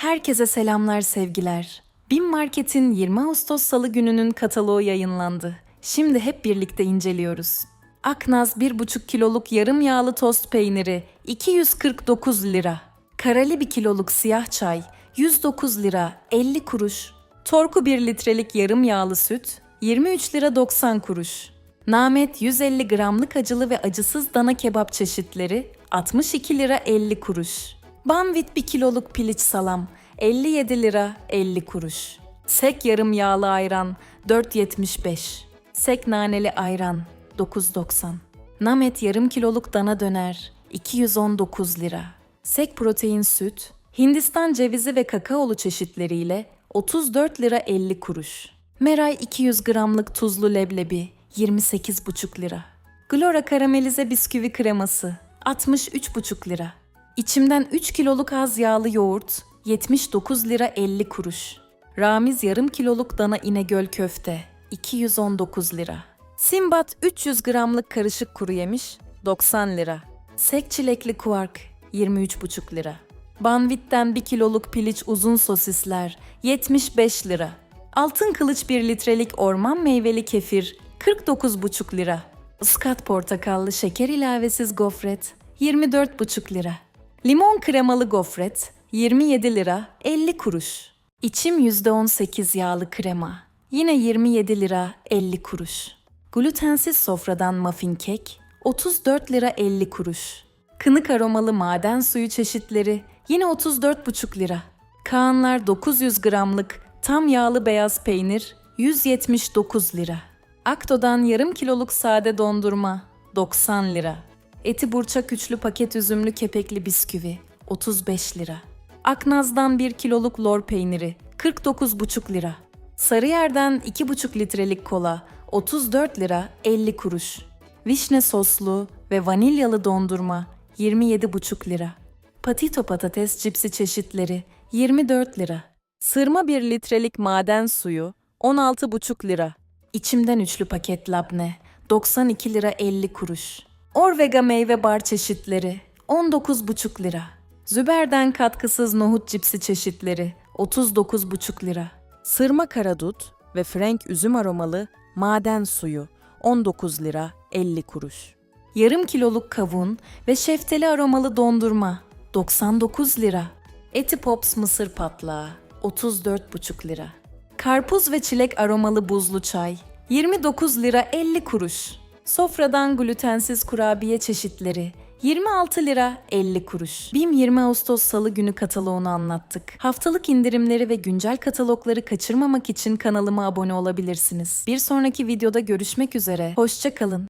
Herkese selamlar sevgiler. BİM Market'in 20 Ağustos Salı gününün kataloğu yayınlandı. Şimdi hep birlikte inceliyoruz. Aknaz 1,5 kiloluk yarım yağlı tost peyniri 249 lira. Karali 1 kiloluk siyah çay 109 lira 50 kuruş. Torku 1 litrelik yarım yağlı süt 23 lira 90 kuruş. Namet 150 gramlık acılı ve acısız dana kebap çeşitleri 62 lira 50 kuruş. Banvit 1 kiloluk piliç salam 57 lira 50 kuruş. Sek yarım yağlı ayran 4.75. Sek naneli ayran 9.90. Namet yarım kiloluk dana döner 219 lira. Sek protein süt, Hindistan cevizi ve kakaolu çeşitleriyle 34 lira 50 kuruş. Meray 200 gramlık tuzlu leblebi 28,5 lira. Glora karamelize bisküvi kreması 63,5 lira. İçimden 3 kiloluk az yağlı yoğurt 79 lira 50 kuruş. Ramiz yarım kiloluk dana inegöl köfte 219 lira. Simbat 300 gramlık karışık kuru yemiş 90 lira. Sek çilekli kuark 23,5 lira. Banvit'ten 1 kiloluk piliç uzun sosisler 75 lira. Altın kılıç 1 litrelik orman meyveli kefir 49,5 lira. Iskat portakallı şeker ilavesiz gofret 24,5 lira. Limon kremalı gofret 27 lira 50 kuruş. İçim %18 yağlı krema yine 27 lira 50 kuruş. Glutensiz sofradan muffin kek 34 lira 50 kuruş. Kınık aromalı maden suyu çeşitleri yine 34,5 lira. Kaanlar 900 gramlık tam yağlı beyaz peynir 179 lira. Akto'dan yarım kiloluk sade dondurma 90 lira. Eti burçak üçlü paket üzümlü kepekli bisküvi 35 lira. Aknaz'dan 1 kiloluk lor peyniri 49,5 lira. Sarıyer'den 2,5 litrelik kola 34 lira 50 kuruş. Vişne soslu ve vanilyalı dondurma 27,5 lira. Patito patates cipsi çeşitleri 24 lira. Sırma 1 litrelik maden suyu 16,5 lira. İçimden üçlü paket labne 92 lira 50 kuruş. Orvega meyve bar çeşitleri 19,5 lira. Züber'den katkısız nohut cipsi çeşitleri 39,5 lira. Sırma karadut ve Frank üzüm aromalı maden suyu 19 lira 50 kuruş. Yarım kiloluk kavun ve şeftali aromalı dondurma 99 lira. Eti Pops mısır patlağı 34,5 lira. Karpuz ve çilek aromalı buzlu çay 29 lira 50 kuruş. Sofradan glutensiz kurabiye çeşitleri 26 lira 50 kuruş. BİM 20 Ağustos Salı günü kataloğunu anlattık. Haftalık indirimleri ve güncel katalogları kaçırmamak için kanalıma abone olabilirsiniz. Bir sonraki videoda görüşmek üzere. Hoşça kalın.